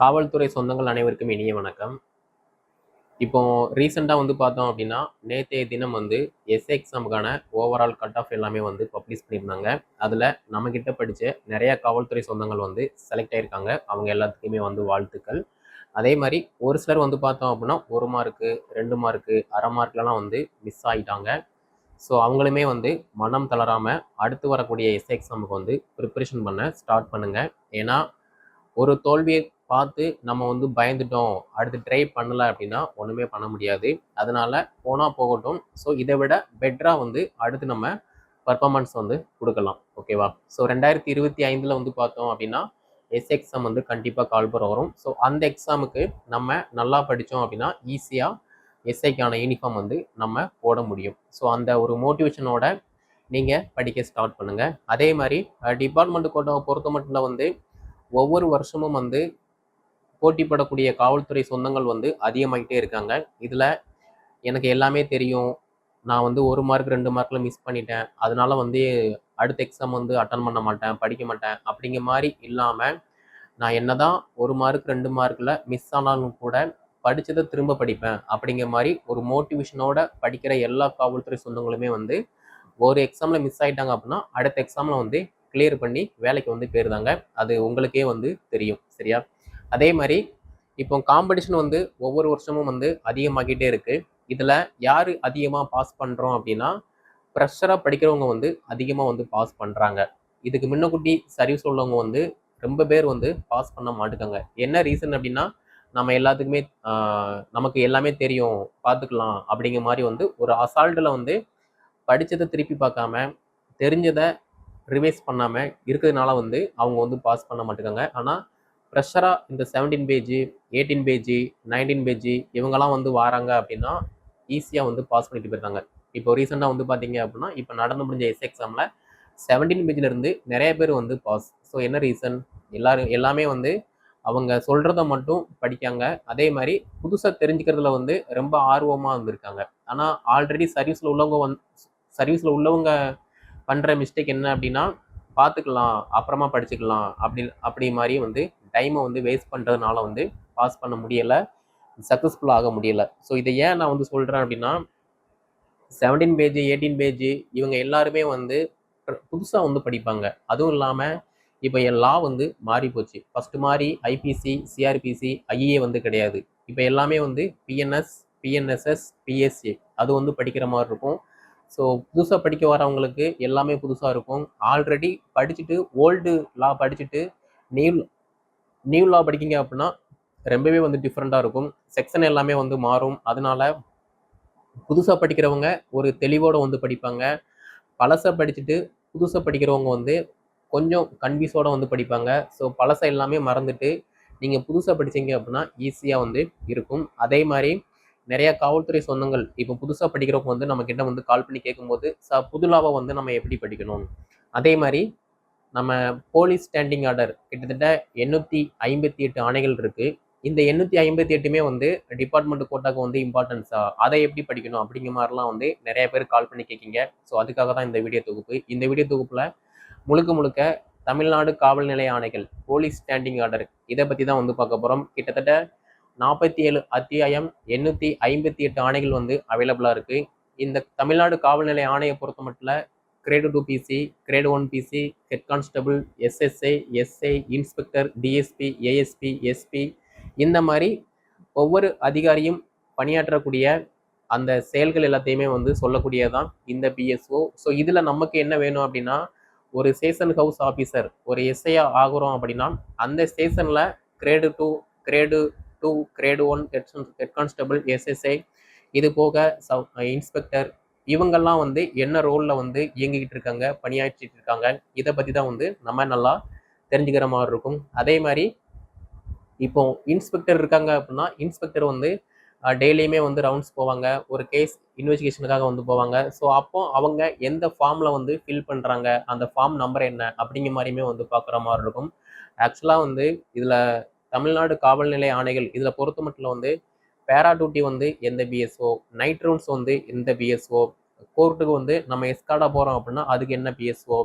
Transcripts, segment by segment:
காவல்துறை சொந்தங்கள் அனைவருக்கும் இனிய வணக்கம். இப்போ ரீசெண்டாக வந்து பார்த்தோம் அப்படின்னா நேற்றைய தினம் வந்து எஸ்ஏ எக்ஸாமுக்கான ஓவரால் கட் ஆஃப் எல்லாமே வந்து பப்ளிஷ் பண்ணியிருந்தாங்க. அதில் நம்மக்கிட்ட படித்த நிறைய காவல்துறை சொந்தங்கள் வந்து செலக்ட் ஆகியிருக்காங்க அவங்க எல்லாத்துக்குமே வந்து வாழ்த்துக்கள். அதே மாதிரி ஒரு சிலர் வந்து பார்த்தோம் அப்படின்னா ஒரு மார்க்கு ரெண்டு மார்க்கு அரை மார்க்லலாம் வந்து மிஸ் ஆகிட்டாங்க ஸோ அவங்களுமே வந்து மனம் தளராமல் அடுத்து வரக்கூடிய எஸ்ஏ எக்ஸாமுக்கு வந்து ப்ரிப்பரேஷன் பண்ண ஸ்டார்ட் பண்ணுங்கள் ஏன்னா ஒரு தோல்வியை பார்த்து நம்ம வந்து பயந்துட்டோம் அடுத்து ட்ரை பண்ணல அப்படின்னா ஒன்றுமே பண்ண முடியாது. அதனால போனால் போகட்டும். ஸோ இதை விட பெட்டராக வந்து அடுத்து நம்ம பர்ஃபார்மன்ஸ் வந்து கொடுக்கலாம். ஓகேவா ஸோ ரெண்டாயிரத்தி இருபத்தி ஐந்தில் வந்து பார்த்தோம் அப்படின்னா எஸ் எக்ஸாம் வந்து கண்டிப்பாக கால்பர் வரும். ஸோ அந்த எக்ஸாமுக்கு நம்ம நல்லா படித்தோம் அப்படின்னா ஈஸியாக எஸ்ஐக்கான யூனிஃபார்ம் வந்து நம்ம போட முடியும். ஸோ அந்த ஒரு மோட்டிவேஷனோட நீங்கள் படிக்க ஸ்டார்ட் பண்ணுங்கள் அதே மாதிரி டிபார்ட்மெண்ட் கோட்டாவை பொறுத்த மட்டும் வந்து ஒவ்வொரு வருஷமும் வந்து போட்டிப்படக்கூடிய காவல்துறை சொந்தங்கள் வந்து அதிகமாகிட்டே இருக்காங்க. இதில் எனக்கு எல்லாமே தெரியும். நான் வந்து ஒரு மார்க் ரெண்டு மார்க்கில் மிஸ் பண்ணிட்டேன். அதனால வந்து அடுத்த எக்ஸாம் வந்து அட்டன் பண்ண மாட்டேன் படிக்க மாட்டேன் அப்படிங்கிற மாதிரி இல்லாமல் நான் என்னதான் ஒரு மார்க் ரெண்டு மார்க்கில் மிஸ் ஆனாலும் கூட படித்ததை திரும்ப படிப்பேன் அப்படிங்கிற மாதிரி ஒரு மோட்டிவேஷனோட படிக்கிற எல்லா காவல்துறை சொந்தங்களுமே வந்து ஒரு எக்ஸாமில் மிஸ் ஆகிட்டாங்க அப்படின்னா அடுத்த எக்ஸாமில் வந்து கிளியர் பண்ணி வேலைக்கு வந்து போயிருந்தாங்க. அது உங்களுக்கே வந்து தெரியும். சரியா? அதே மாதிரி இப்போ காம்படிஷன் வந்து ஒவ்வொரு வருஷமும் வந்து அதிகமாகிட்டே இருக்குது இதில் யார் அதிகமாக பாஸ் பண்ணுறோம் அப்படின்னா ப்ரெஷராக படிக்கிறவங்க வந்து அதிகமாக வந்து பாஸ் பண்ணுறாங்க இதுக்கு முன்னக்குட்டி சர்வீஸ் உள்ளவங்க வந்து ரொம்ப பேர் வந்து பாஸ் பண்ண மாட்டுக்காங்க. என்ன ரீசன் அப்படின்னா நம்ம எல்லாத்துக்குமே நமக்கு எல்லாமே தெரியும் பார்த்துக்கலாம் அப்படிங்கிற மாதிரி வந்து ஒரு அசால்ட்டில் வந்து படித்ததை திருப்பி பார்க்காம தெரிஞ்சதை ரிவைஸ் பண்ணாமல் இருக்கிறதுனால வந்து அவங்க வந்து பாஸ் பண்ண மாட்டேங்காங்க ஆனால் ப்ரெஷராக இந்த seventeen batch eighteen batch nineteen batch இவங்கெல்லாம் வந்து வராங்க அப்படின்னா ஈஸியாக வந்து பாஸ் பண்ணிட்டு போயிருக்காங்க. இப்போ ரீசெண்டாக வந்து பார்த்தீங்க அப்படின்னா இப்போ நடந்து முடிஞ்ச எஸ் எக்ஸாமில் செவன்டீன் பேஜிலேருந்து நிறைய பேர் வந்து பாஸ் ஸோ என்ன ரீசன் எல்லாரும் எல்லாமே வந்து அவங்க சொல்கிறத மட்டும் படிக்காங்க. அதே மாதிரி புதுசாக தெரிஞ்சுக்கிறதுல வந்து ரொம்ப ஆர்வமாக இருந்திருக்காங்க. ஆனால் ஆல்ரெடி சர்வீஸில் உள்ளவங்க வந் சர்வீஸில் உள்ளவங்க பண்ணுற மிஸ்டேக் என்ன அப்படின்னா பார்த்துக்கலாம் அப்புறமா படிச்சுக்கலாம் அப்படி அப்படி மாதிரி வந்து டைமை வந்து வேஸ்ட் பண்ணுறதுனால வந்து பாஸ் பண்ண முடியலை சக்ஸஸ்ஃபுல் ஆக முடியலை. ஸோ இதை ஏன் நான் வந்து சொல்கிறேன் அப்படின்னா செவன்டீன் பேஜ் எயிட்டீன் பேஜ் இவங்க எல்லாருமே வந்து புதுசாக வந்து படிப்பாங்க. அதுவும் இல்லாமல் இப்போ என் லா வந்து மாறி போச்சு. ஃபஸ்ட்டு மாதிரி ஐபிசி சிஆர்பிசி ஐஏ வந்து கிடையாது. இப்போ எல்லாமே வந்து பிஎன்எஸ் பிஎன்எஸ்எஸ் பிஎஸ்சி அது வந்து படிக்கிற மாதிரி இருக்கும். ஸோ புதுசாக படிக்க வரவங்களுக்கு எல்லாமே புதுசாக இருக்கும். ஆல்ரெடி படிச்சுட்டு ஓல்டு லா படிச்சுட்டு நியூ நியூ லா படிக்கிங்க அப்படின்னா ரொம்பவே வந்து டிஃப்ரெண்ட்டாக இருக்கும். செக்ஷன் எல்லாமே வந்து மாறும். அதனால புதுசாக படிக்கிறவங்க ஒரு தெளிவோடு வந்து படிப்பாங்க. பழசை படிச்சுட்டு புதுசாக படிக்கிறவங்க வந்து கொஞ்சம் கன்ஃபியூஸோடு வந்து படிப்பாங்க. ஸோ பழசை எல்லாமே மறந்துட்டு நீங்கள் புதுசாக படிச்சீங்க அப்படின்னா ஈஸியாக வந்து இருக்கும். அதே மாதிரி நிறைய காவல்துறை சொந்தங்கள் இப்போ புதுசாக படிக்கிறவங்க வந்து நம்மக்கிட்ட வந்து கால் பண்ணி கேட்கும்போது ச புதுலாவை வந்து நம்ம எப்படி படிக்கணும்? அதே மாதிரி நம்ம போலீஸ் ஸ்டாண்டிங் ஆர்டர் கிட்டத்தட்ட எண்ணூற்றி ஐம்பத்தி எட்டு ஆணைகள் இருக்குது இந்த எண்ணூற்றி ஐம்பத்தி எட்டுமே வந்து டிபார்ட்மெண்ட் கோட்டாக்கு வந்து இம்பார்ட்டன்ஸா அதை எப்படி படிக்கணும் அப்படிங்கிற மாதிரிலாம் வந்து நிறைய பேர் கால் பண்ணி கேட்கிங்க. ஸோ அதுக்காக தான் இந்த வீடியோ தொகுப்பு. இந்த வீடியோ தொகுப்பில் முழுக்க முழுக்க தமிழ்நாடு காவல் நிலைய ஆணைகள் போலீஸ் ஸ்டாண்டிங் ஆர்டர் இதை பற்றி தான் வந்து பார்க்க போகிறோம் கிட்டத்தட்ட நாற்பத்தி ஏழு அத்தியாயம் எண்ணூற்றி ஐம்பத்தி எட்டு ஆணைகள் வந்து அவைலபிளாக இருக்குது இந்த தமிழ்நாடு காவல் நிலைய ஆணையை பொறுத்த மட்டும் grade two PC grade one PC head constable SSI SI inspector DSP ASP SP இந்த மாதிரி ஒவ்வொரு அதிகாரியும் பணியாற்றக்கூடிய அந்த செயல்கள் எல்லாத்தையுமே வந்து சொல்லக்கூடியதான் இந்த பிஎஸ்ஓ ஸோ இதில் நமக்கு என்ன வேணும் அப்படின்னா ஒரு ஸ்டேஷன் ஹவுஸ் ஆஃபீஸர் ஒரு எஸ்ஐயா ஆகுறோம் அப்படின்னா அந்த ஸ்டேஷனில் grade two grade two grade one head constable SSI இது போக சவ் இன்ஸ்பெக்டர் இவங்கெல்லாம் வந்து என்ன ரோலில் வந்து இயங்கிக்கிட்டு இருக்காங்க பணியாற்றிட்டு இருக்காங்க இதை பற்றி தான் வந்து நம்ம நல்லா தெரிஞ்சுக்கிற மாதிரி இருக்கும். அதே மாதிரி இப்போ இன்ஸ்பெக்டர் இருக்காங்க அப்படின்னா இன்ஸ்பெக்டர் வந்து டெய்லியுமே வந்து ரவுண்ட்ஸ் போவாங்க ஒரு கேஸ் இன்வெஸ்டிகேஷனுக்காக வந்து போவாங்க. ஸோ அப்போ அவங்க எந்த ஃபார்மில் வந்து ஃபில் பண்ணுறாங்க அந்த ஃபார்ம் நம்பர் என்ன அப்படிங்கிற மாதிரியுமே வந்து பார்க்குற மாதிரி இருக்கும். ஆக்சுவலாக வந்து இதில் தமிழ்நாடு காவல்நிலை ஆணைகள் இதில் பொறுத்த மட்டும் வந்து பேரா டியூட்டி வந்து எந்த பிஎஸ்ஓ நைட் ரவுண்ட்ஸ் வந்து எந்த பிஎஸ்ஓ கோர்ட்டுக்கு வந்து நம்ம எஸ்கார்டாக போகிறோம் அப்படின்னா அதுக்கு என்ன பிஎஸ்ஓ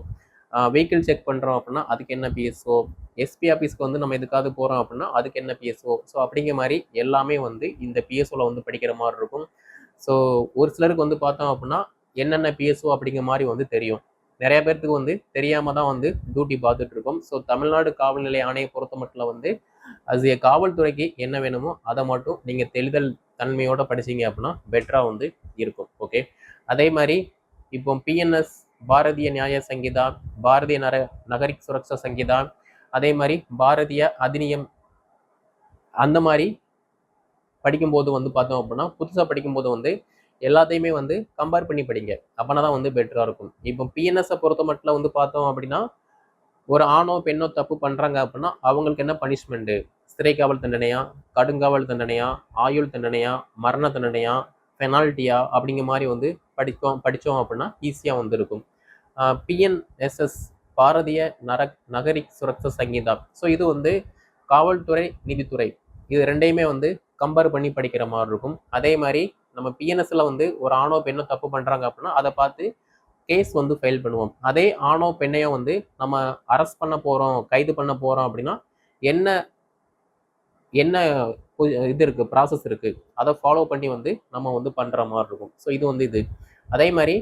வெஹிக்கிள் செக் பண்ணுறோம் அப்படின்னா அதுக்கு என்ன பிஎஸ்ஓ எஸ்பி ஆஃபீஸ்க்கு வந்து நம்ம எதுக்காவது போகிறோம் அப்படின்னா அதுக்கு என்ன பிஎஸ்ஓ ஸோ அப்படிங்கிற மாதிரி எல்லாமே வந்து இந்த பிஎஸ்ஓவில் வந்து படிக்கிற மாதிரி இருக்கும். ஸோ ஒரு சிலருக்கு வந்து பார்த்தோம் அப்படின்னா என்னென்ன பிஎஸ்ஓ அப்படிங்கிற மாதிரி வந்து தெரியும். நிறைய பேர்த்துக்கு வந்து தெரியாமல் தான் வந்து டியூட்டி பார்த்துட்ருக்கோம் ஸோ தமிழ்நாடு காவல்நிலை ஆணையை பொறுத்த மட்டும் வந்து அது காவல்துறைக்கு என்ன வேணுமோ அதை மட்டும் நீங்கள் தெளிதல் தன்மையோட படிச்சீங்க அப்படின்னா பெட்டராக வந்து இருக்கும் ஓகே அதே மாதிரி இப்போ பிஎன்எஸ் பாரதிய நியாய சங்கீதா பாரதிய நர நகரிக் சுரக்ஷா சங்கீதா அதே மாதிரி பாரதிய அதினியம் அந்த மாதிரி படிக்கும்போது வந்து பார்த்தோம் அப்படின்னா புதுசாக படிக்கும்போது வந்து எல்லாத்தையுமே வந்து கம்பேர் பண்ணி படிங்க. அப்போனா தான் வந்து பெட்டராக இருக்கும். இப்போ பிஎன்எஸை பொறுத்த மட்டும் வந்து பார்த்தோம் அப்படின்னா ஒரு ஆணோ பெண்ணோ தப்பு பண்ணுறாங்க அப்படின்னா அவங்களுக்கு என்ன பனிஷ்மெண்ட்டு சிறைக்காவல் தண்டனையா? கடுங்காவல் தண்டனையா? ஆயுள் தண்டனையா? மரண தண்டனையா? பெனால்ட்டியா அப்படிங்கிற மாதிரி வந்து படித்தோம் படித்தோம் அப்படின்னா ஈஸியாக வந்திருக்கும். பிஎன்எஸ்எஸ் பாரதிய நர நகரிக் சுரக்ஷா சங்கீதா. ஸோ இது வந்து காவல்துறை நீதித்துறை. இது ரெண்டையுமே வந்து கம்பேர் பண்ணி படிக்கிற மாதிரி இருக்கும். அதே மாதிரி நம்ம பிஎன்எஸ்ல வந்து ஒரு ஆணோ பெண்ணோ தப்பு பண்ணுறாங்க அப்படின்னா அதை பார்த்து கேஸ் வந்து ஃபைல் பண்ணுவோம். அதே ஆணோ பெண்ணையோ வந்து நம்ம அரெஸ்ட் பண்ண போகிறோம் கைது பண்ண போகிறோம் அப்படின்னா என்ன என்ன இது இருக்குது ப்ராசஸ் இருக்குது அதை ஃபாலோ பண்ணி வந்து நம்ம வந்து பண்ணுற மாதிரி இருக்கும். ஸோ இது வந்து இது. அதே மாதிரி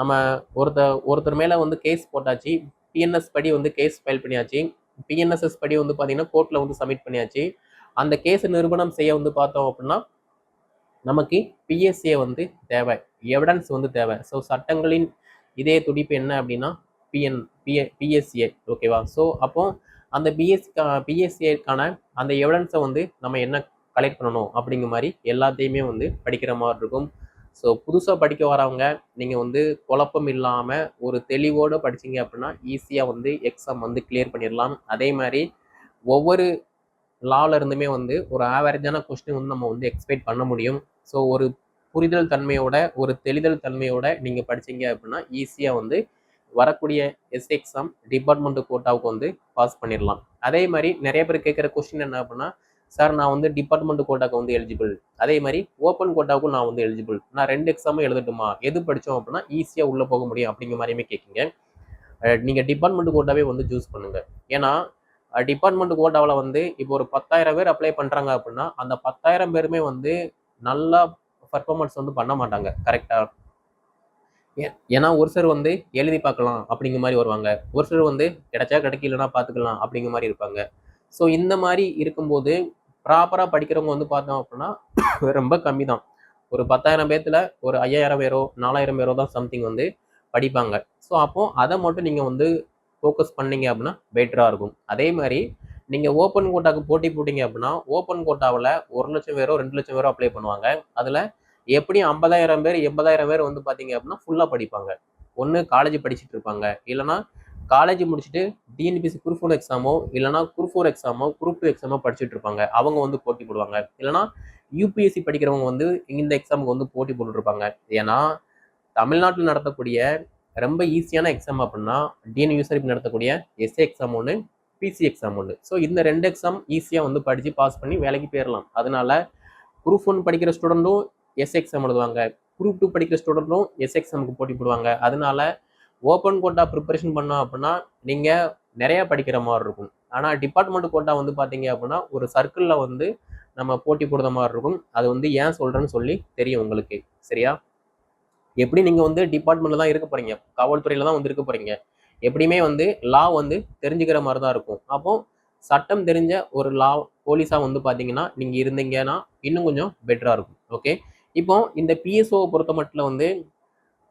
நம்ம ஒருத்தர் ஒருத்தர் மேலே வந்து கேஸ் போட்டாச்சு பிஎன்எஸ் படி வந்து கேஸ் ஃபைல் பண்ணியாச்சு பிஎன்எஸ்எஸ் படி வந்து பார்த்தீங்கன்னா கோர்ட்டில் வந்து சப்மிட் பண்ணியாச்சு. அந்த கேஸ் நிறுவனம் செய்ய வந்து பார்த்தோம் அப்படின்னா நமக்கு பிஎஸ்ஏ வந்து தேவை எவிடன்ஸ் வந்து தேவை. ஸோ சட்டங்களின் இதே துடிப்பு என்ன அப்படின்னா B N B A B S A ஓகேவா ஸோ அப்போ அந்த பிஎஸ் பிஎஸ்சிஐக்கான அந்த எவிடன்ஸை வந்து நம்ம என்ன கலெக்ட் பண்ணணும் அப்படிங்கிற மாதிரி எல்லாத்தையுமே வந்து படிக்கிற மாதிரி இருக்கும். ஸோ புதுசாக படிக்க வரவங்க நீங்கள் வந்து குழப்பம் இல்லாமல் ஒரு தெளிவோடு படிச்சீங்க அப்படின்னா ஈஸியாக வந்து எக்ஸாம் வந்து கிளியர் பண்ணிடலாம் அதே மாதிரி ஒவ்வொரு லாவில் இருந்துமே வந்து ஒரு ஆவரேஜான கொஸ்டின் வந்து நம்ம வந்து எக்ஸ்பெக்ட் பண்ண முடியும். ஸோ ஒரு புரிதல் தன்மையோட ஒரு தெளிதல் தன்மையோட நீங்கள் படிச்சீங்க அப்படின்னா ஈஸியாக வந்து வரக்கூடிய எஸ் எக்ஸாம் டிபார்ட்மெண்ட் கோட்டாவுக்கு வந்து பாஸ் பண்ணிடலாம் அதே மாதிரி நிறைய பேர் கேட்குற கொஸ்டின் என்ன அப்படின்னா சார் நான் வந்து டிபார்ட்மெண்ட் கோட்டாக்கு வந்து எலிஜிபிள் அதே மாதிரி ஓப்பன் கோட்டாவுக்கும் நான் வந்து எலிஜிபிள் நான் ரெண்டு எக்ஸாமும் எழுதட்டுமா? எது படித்தோம் அப்படின்னா ஈஸியாக உள்ளே போக முடியும் அப்படிங்கிற மாதிரியுமே கேட்குங்க நீங்கள் டிபார்ட்மெண்ட் கோட்டாவே வந்து சூஸ் பண்ணுங்கள் ஏன்னா டிபார்ட்மெண்ட் கோட்டாவில் வந்து இப்போ ஒரு பத்தாயிரம் பேர் அப்ளை பண்ணுறாங்க அப்படின்னா அந்த பத்தாயிரம் பேருமே வந்து நல்லா பர்ஃபார்மன்ஸ் வந்து பண்ண மாட்டாங்க. கரெக்டாக ஏன்னா ஒரு சிலர் வந்து எழுதி பார்க்கலாம் அப்படிங்கிற மாதிரி வருவாங்க. ஒரு சிலர் வந்து கிடைச்சா கிடைக்கலன்னா பார்த்துக்கலாம் அப்படிங்கிற மாதிரி இருப்பாங்க. ஸோ இந்த மாதிரி இருக்கும்போது ப்ராப்பராக படிக்கிறவங்க வந்து பார்த்தோம் அப்படின்னா ரொம்ப கம்மி தான். ஒரு பத்தாயிரம் பேர்த்தில் ஒரு ஐயாயிரம் பேரோ நாலாயிரம் பேரோ தான் சம்திங் வந்து படிப்பாங்க. ஸோ அப்போது அதை மட்டும் நீங்கள் வந்து ஃபோக்கஸ் பண்ணீங்க அப்படின்னா பெட்டராக இருக்கும். அதே மாதிரி நீங்கள் ஓப்பன் கோட்டாக்கு போட்டி போட்டிங்க அப்படின்னா ஓப்பன் கோட்டாவில் ஒரு லட்சம் பேரோ ரெண்டு லட்சம் பேரோ அப்ளை பண்ணுவாங்க. அதில் எப்படியும் ஐம்பதாயிரம் பேர் எண்பதாயிரம் பேர் வந்து பார்த்தீங்க அப்படின்னா ஃபுல்லாக படிப்பாங்க. ஒன்று காலேஜ் படிச்சுட்டு இருப்பாங்க. இல்லைனா காலேஜ் முடிச்சுட்டு டிஎன்பிசி குரூப் ஒன் எக்ஸாமோ இல்லைனா குரூப் ஃபோர் எக்ஸாமோ குரூப் டூ எக்ஸாமோ படிச்சுட்டு இருப்பாங்க. அவங்க வந்து போட்டி போடுவாங்க. இல்லைனா யூபிஎஸ்சி படிக்கிறவங்க வந்து இந்த எக்ஸாமுக்கு வந்து போட்டி போட்டுருப்பாங்க ஏன்னா தமிழ்நாட்டில் நடத்தக்கூடிய ரொம்ப ஈஸியான எக்ஸாம் அப்படின்னா TN U S R B நடத்தக்கூடிய எஸ்ஏ எக்ஸாம் ஒன்று பிசி எக்ஸாம் ஒன்று ஸோ இந்த ரெண்டு எக்ஸாம் ஈஸியாக வந்து படித்து பாஸ் பண்ணி வேலைக்கு போயிடலாம் அதனால குரூப் ஒன் படிக்கிற ஸ்டூடெண்ட்டும் எஸ் எக்ஸாம் எழுதுவாங்க. குரூப் டூ படிக்கிற ஸ்டூடெண்ட்டும் எஸ் எக்ஸாமுக்கு போட்டி போடுவாங்க. அதனால ஓப்பன் கோட்டா ப்ரிப்பரேஷன் பண்ணோம் அப்படின்னா நீங்கள் நிறையா படிக்கிற மாதிரி இருக்கும். ஆனால் டிபார்ட்மெண்ட் கோட்டா வந்து பார்த்தீங்க அப்படின்னா ஒரு சர்க்கிளில் வந்து நம்ம போட்டி போடுற மாதிரி இருக்கும். அது வந்து ஏன் சொல்கிறேன்னு சொல்லி தெரியும் உங்களுக்கு. சரியா? எப்படி நீங்கள் வந்து டிபார்ட்மெண்ட்டில் தான் இருக்க போகிறீங்க காவல்துறையில் தான் வந்து இருக்க போகிறீங்க எப்படியுமே வந்து லா வந்து தெரிஞ்சுக்கிற மாதிரி தான் இருக்கும். அப்போ சட்டம் தெரிஞ்ச ஒரு லா போலீஸாக வந்து பார்த்தீங்கன்னா நீங்கள் இருந்தீங்கன்னா இன்னும் கொஞ்சம் பெட்டராக இருக்கும். ஓகே இப்போ இந்த பிஎஸ்ஓவை பொறுத்த மட்டும் வந்து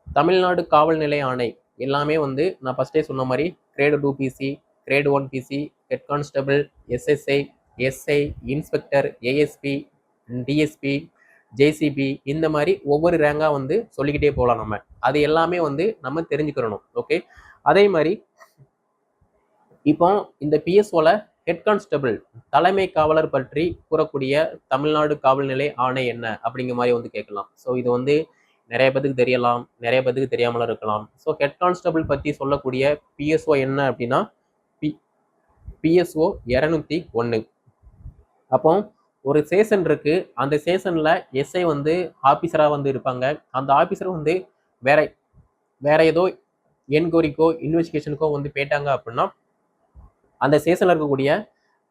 தமிழ்நாடு காவல் நிலைய ஆணை எல்லாமே வந்து நான் ஃபஸ்ட்டே சொன்ன மாதிரி grade two PC grade one PC head constable SSI SI inspector ASP DSP JCB இந்த மாதிரி ஒவ்வொரு ரேங்காக வந்து சொல்லிக்கிட்டே போகலாம் நம்ம. அது எல்லாமே வந்து நம்ம தெரிஞ்சுக்கிறணும் ஓகே அதே மாதிரி இப்போ இந்த பிஎஸ்ஓவில் ஹெட் கான்ஸ்டபிள் தலைமை காவலர் பற்றி கூறக்கூடிய தமிழ்நாடு காவல்நிலை ஆணை என்ன? அப்படிங்கிற மாதிரி வந்து கேட்கலாம். ஸோ இது வந்து நிறைய பேத்துக்கு தெரியலாம் நிறைய பேத்துக்கு தெரியாமலாம் இருக்கலாம். ஸோ ஹெட் கான்ஸ்டபிள் பற்றி சொல்லக்கூடிய பிஎஸ்ஓ என்ன அப்படின்னா பி பிஎஸ்ஓ இரநூத்தி ஒன்று அப்போ ஒரு சேஷன் இருக்கு. அந்த சேஷனில் எஸ்ஐ வந்து ஆஃபீஸராக வந்து இருப்பாங்க. அந்த ஆஃபீஸர் வந்து வேற வேற ஏதோ என்கொயரிக்கோ இன்வெஸ்டிகேஷனுக்கோ வந்து போயிட்டாங்க அப்படின்னா அந்த ஸ்டேஷனில் இருக்கக்கூடிய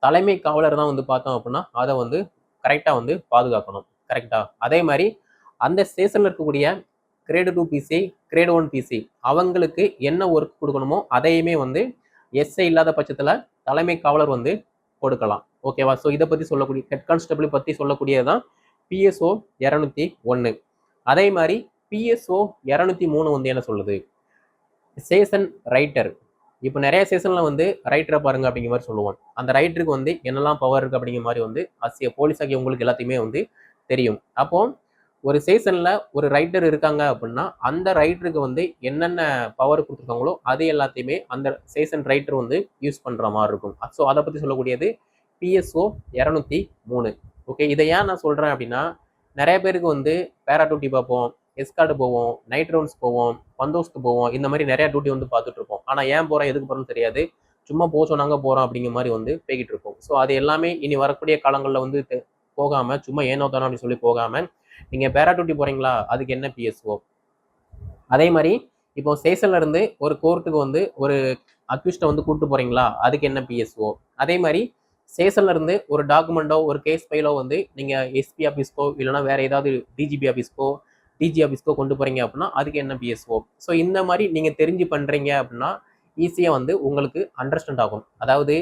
தலைமை காவலர் தான் வந்து பார்த்தோம் அப்படின்னா அதை வந்து கரெக்டாக வந்து பாதுகாக்கணும். கரெக்டாக அதே மாதிரி அந்த ஸ்டேஷனில் இருக்கக்கூடிய grade two PC grade one PC அவங்களுக்கு என்ன ஒர்க் கொடுக்கணுமோ அதையுமே வந்து எஸ்ஐ இல்லாத பட்சத்தில் தலைமை காவலர் வந்து கொடுக்கலாம். ஓகேவா ஸோ இதை பற்றி சொல்லக்கூடிய ஹெட் கான்ஸ்டபிள் பற்றி சொல்லக்கூடியது தான் பிஎஸ்ஓ இரநூத்தி ஒன்று அதே மாதிரி பிஎஸ்ஓ இரநூத்தி மூணு வந்து என்ன சொல்லுது? ஸ்டேஷன் ரைட்டர் இப்போ நிறைய சீசனில் வந்து ரைட்டரை பாருங்க அப்படிங்கிற மாதிரி சொல்லுவோம். அந்த ரைட்டருக்கு வந்து என்னெல்லாம் பவர் இருக்குது அப்படிங்கிற மாதிரி வந்து அசிய போலீஸாகி உங்களுக்கு எல்லாத்தையுமே வந்து தெரியும். அப்போ ஒரு சீசனில் ஒரு ரைட்டர் இருக்காங்க அப்படின்னா அந்த ரைட்டருக்கு வந்து என்னென்ன பவர் கொடுத்துருக்காங்களோ அது எல்லாத்தையுமே அந்த சீசன் ரைட்டர் வந்து யூஸ் பண்ணுற மாதிரி இருக்கும். ஸோ அதை பற்றி சொல்லக்கூடியது பிஎஸ்ஓ இரநூத்தி மூணு. ஓகே இதை ஏன் நான் சொல்கிறேன் அப்படின்னா நிறைய பேருக்கு வந்து பேராட்யூட்டி பார்ப்போம். எஸ்கார்டு போவோம் நைட் ரவுண்ட்ஸ் போவோம் பந்தோஸ்க்கு போவோம் இந்த மாதிரி நிறைய டியூட்டி வந்து பார்த்துட்டு இருப்போம். ஆனால் ஏன் போகிறோம் எதுக்கு போகிறோம்னு தெரியாது. சும்மா போக சொன்னாங்க போகிறோம் அப்படிங்கிற மாதிரி வந்து போய்கிட்டு இருப்போம். ஸோ அது எல்லாமே இனி வரக்கூடிய காலங்களில் வந்து போகாமல் சும்மா ஏனோ தானோ அப்படின்னு சொல்லி போகாமல் நீங்கள் பேரா டியூட்டி போகிறீங்களா அதுக்கு என்ன பிஎஸ்ஓ அதே மாதிரி இப்போ ஸ்டேஷன்ல இருந்து ஒரு கோர்ட்டுக்கு வந்து ஒரு அக்யூஸ்டை வந்து கூப்பிட்டு போறீங்களா? அதுக்கு என்ன பிஎஸ்ஓ அதே மாதிரி ஸ்டேஷன்ல இருந்து ஒரு டாக்குமெண்ட்டோ ஒரு கேஸ் ஃபைலோ வந்து நீங்க எஸ்பி ஆஃபீஸ்க்கோ இல்லைனா வேற ஏதாவது டிஜிபி ஆஃபீஸ்க்கோ டிஜி ஆஃபீஸ்க்கோ கொண்டு போகிறீங்க அப்படின்னா அதுக்கு என்ன பிஎஸ்ஓ ஸோ இந்த மாதிரி நீங்கள் தெரிஞ்சு பண்ணுறீங்க அப்படின்னா ஈஸியாக வந்து உங்களுக்கு அண்டர்ஸ்டாண்ட் ஆகும். அதாவது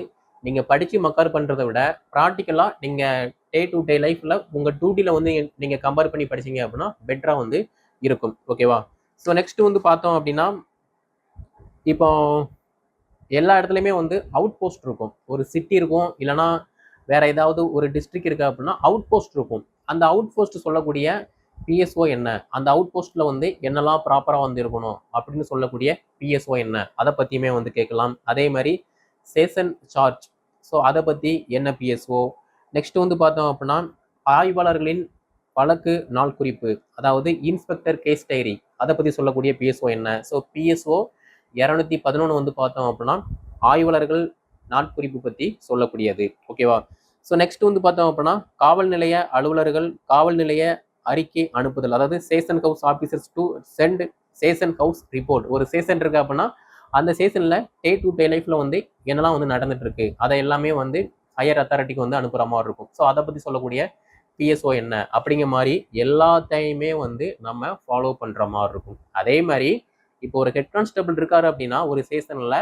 நீங்கள் படித்து மக்கார் பண்ணுறதை விட ப்ராக்டிக்கலாக நீங்கள் டே டு டே லைஃப்பில் உங்கள் டியூட்டியில் வந்து நீங்கள் கம்பேர் பண்ணி படிச்சீங்க அப்படின்னா பெட்டராக வந்து இருக்கும். ஓகேவா ஸோ நெக்ஸ்ட் வந்து பார்த்தோம் அப்படின்னா இப்போ எல்லா இடத்துலையுமே வந்து அவுட் போஸ்ட் இருக்கும். ஒரு சிட்டி இருக்கும் இல்லைனா வேற ஏதாவது ஒரு டிஸ்ட்ரிக்ட் இருக்குது அப்படின்னா அவுட் போஸ்ட் இருக்கும். அந்த அவுட் போஸ்ட் சொல்லக்கூடிய பிஎஸ்ஓ என்ன? அந்த அவுட் போஸ்ட்ல வந்து என்னெல்லாம் ப்ராப்பராக வந்து இருக்கணும் அப்படின்னு சொல்லக்கூடிய பிஎஸ்ஓ என்ன? அதை பற்றியுமே வந்து கேட்கலாம். அதே மாதிரி சேஷன் சார்ஜ் ஸோ அதை பற்றி என்ன பிஎஸ்ஓ நெக்ஸ்ட் வந்து பார்த்தோம் அப்படின்னா ஆய்வாளர்களின் வழக்கு நாள் குறிப்பு அதாவது இன்ஸ்பெக்டர் கேஸ் டைரி அதை பற்றி சொல்லக்கூடிய பிஎஸ்ஓ என்ன? ஸோ பிஎஸ்ஓ இரநூத்தி பதினொன்று வந்து பார்த்தோம் அப்படின்னா ஆய்வாளர்கள் நாட்குறிப்பு பற்றி சொல்லக்கூடியது. ஓகேவா ஸோ நெக்ஸ்ட் வந்து பார்த்தோம் அப்படின்னா காவல் நிலைய அலுவலர்கள் காவல் நிலைய அறிக்கை அனுப்புதல். அதாவது station house officers to send station house report ஒரு சேஷன் இருக்கு அப்படின்னா அந்த சேஷனில் டே டு டே லைஃப்பில் வந்து என்னெல்லாம் வந்து நடந்துட்டுருக்கு? அதை எல்லாமே வந்து ஹையர் அத்தாரிட்டிக்கு வந்து அனுப்புகிற மாதிரி இருக்கும். ஸோ அதை பற்றி சொல்லக்கூடிய பிஎஸ்ஓ என்ன? அப்படிங்கிற மாதிரி எல்லாத்தையுமே வந்து நம்ம ஃபாலோ பண்ணுற மாதிரி இருக்கும். அதே மாதிரி இப்போ ஒரு ஹெட் கான்ஸ்டபிள் இருக்காரு அப்படின்னா ஒரு சேஷனில்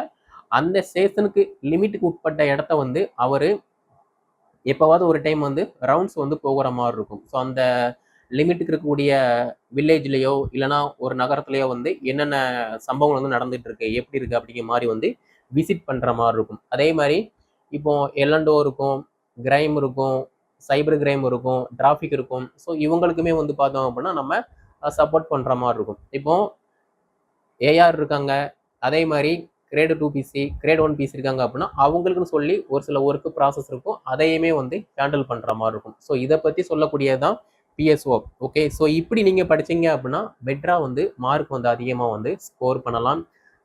அந்த சேஷனுக்கு லிமிட்டுக்கு உட்பட்ட இடத்த வந்து அவர் எப்போவாவது ஒரு டைம் வந்து ரவுண்ட்ஸ் வந்து போகிற மாதிரி இருக்கும். ஸோ அந்த லிமிட்டுக்கு இருக்கக்கூடிய வில்லேஜ்லேயோ இல்லைனா ஒரு நகரத்துலேயோ வந்து என்னென்ன சம்பவங்கள் வந்து நடந்துட்டு இருக்கு எப்படி இருக்கு அப்படிங்கிற மாதிரி வந்து விசிட் பண்ணுற மாதிரி இருக்கும். அதே மாதிரி இப்போ எல்லண்டோ இருக்கும் கிரைம் இருக்கும் சைபர் கிரைம் இருக்கும் டிராஃபிக் இருக்கும். ஸோ இவங்களுக்குமே வந்து பார்த்தோம் அப்படின்னா நம்ம சப்போர்ட் பண்ணுற மாதிரி இருக்கும். இப்போ ஏஆர் இருக்காங்க அதே மாதிரி grade two PC grade one PC இருக்காங்க அப்படின்னா அவங்களுக்குன்னு சொல்லி ஒரு சில ஒர்க்கு ப்ராசஸ் இருக்கும். அதையுமே வந்து ஹேண்டில் பண்ணுற மாதிரி இருக்கும். ஸோ இதை பற்றி சொல்லக்கூடியது தான் பிஎஸ்ஓ ஓகே ஸோ இப்படி நீங்கள் படிச்சீங்க அப்படின்னா பெட்ராக வந்து மார்க் வந்து அதிகமாக வந்து ஸ்கோர் பண்ணலாம்.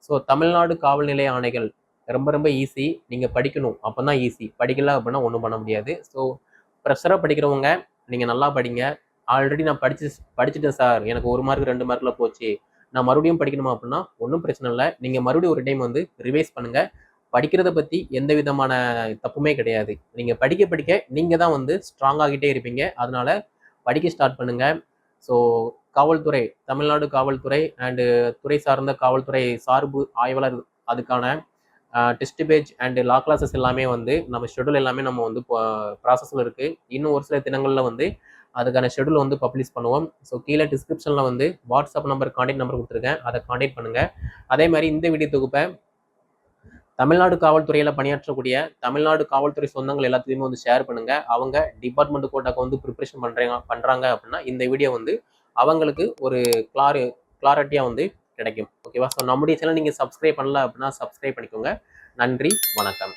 ஸோ தமிழ்நாடு காவல்நிலை ஆணைகள் ரொம்ப ரொம்ப ஈஸி நீங்கள் படிக்கணும் அப்போ தான் ஈஸி படிக்கல அப்படின்னா ஒன்றும் பண்ண முடியாது. ஸோ ப்ரெஷராக படிக்கிறவங்க நீங்கள் நல்லா படிங்க. ஆல்ரெடி நான் படிச்சு படிச்சுட்டேன் சார் எனக்கு ஒரு மார்க் ரெண்டு மார்க்கில் போச்சு. நான் மறுபடியும் படிக்கணுமா அப்படின்னா ஒன்றும் பிரச்சனை இல்லை. நீங்கள் மறுபடியும் ஒரு டைம் வந்து ரிவைஸ் பண்ணுங்கள் படிக்கிறத பற்றி எந்த விதமான தப்புமே கிடையாது. நீங்கள் படிக்க படிக்க நீங்கள் தான் வந்து ஸ்ட்ராங் ஆகிட்டே இருப்பீங்க. அதனால படிக்க ஸ்டார்ட் பண்ணுங்க. ஸோ காவல்துறை தமிழ்நாடு காவல்துறை அண்டு துறை சார்ந்த காவல்துறை சார்பு ஆய்வாளர் அதுக்கான test page and law classes எல்லாமே வந்து நம்ம ஷெடியூல் எல்லாமே நம்ம வந்து ப்ராசஸில் இருக்குது இன்னும் ஒரு சில தினங்களில் வந்து அதுக்கான ஷெடியூல் வந்து பப்ளிஷ் பண்ணுவோம். ஸோ கீழே டிஸ்கிரிப்ஷனில் வந்து வாட்ஸ்அப் நம்பர் கான்டாக்ட் நம்பர் கொடுத்துருக்கேன். அதை கான்டாக்ட் பண்ணுங்கள் அதே மாதிரி இந்த வீடியோ தொகுப்பை தமிழ்நாடு காவல்துறையில் பணியாற்றக்கூடிய தமிழ்நாடு காவல்துறை சொந்தங்கள் எல்லாத்தையுமே வந்து ஷேர் பண்ணுங்க. அவங்க டிபார்ட்மெண்ட் கோட்டாக்கு வந்து ப்ரிப்ரேஷன் பண்ணுறாங்க பண்ணுறாங்க அப்படின்னா இந்த வீடியோ வந்து அவங்களுக்கு ஒரு கிளாரி கிளாரிட்டியாக வந்து கிடைக்கும். ஓகேவா ஸோ நம்முடைய சேனல் நீங்கள் சப்ஸ்கிரைப் பண்ணல அப்படின்னா சப்ஸ்கிரைப் பண்ணிக்கோங்க. நன்றி வணக்கம்.